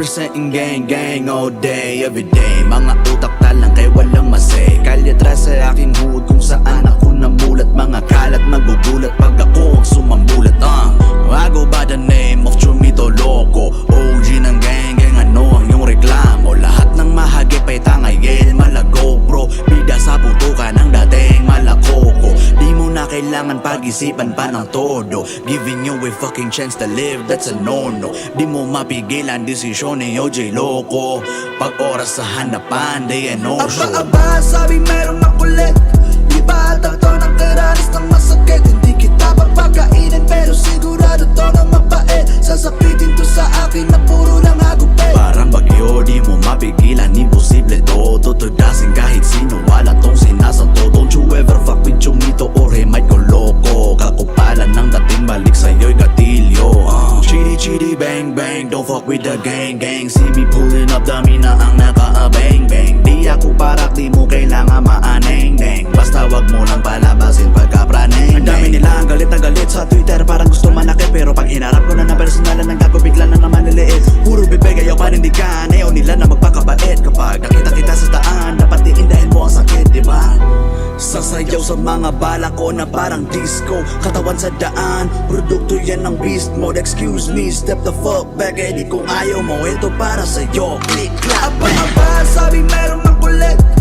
representing gang gang all day every day. Mga utak talang kay walang masay. Kalyatra sa aking hood kung saan ako namulat. Mga kalat magugulat pag ako ang sumambulat ah. uh, I go by the name of Chumito Loco? OG ng gang gang ano ang iyong reklamo? Lahat ng mahagip ay tangay Malago bro. Bida sa putukan ang kailangan pag-isipan pa ng todo. Giving you a fucking chance to live, that's a no-no. Di mo mapigilan desisyon ni OJ Loco. Pag oras sa hanapan, day and no show Aba-aba, sabi makulit Di bang bang, don't fuck with the gang gang. See me pulling up, dami na ang naka-bang bang. Di ako parak, di mo kailangan maaneng deng. Basta wag mo lang palabasin pagka-praneng Ang dami nila ang galit na galit sa Twitter Parang sa mga bala ko na parang disco. Katawan sa daan, produkto yan ng beast mode. Excuse me, step the fuck back. Eh di kung ayaw mo, ito para sa'yo. Click, clap, bang Aba-aba, sabi merong makulit Di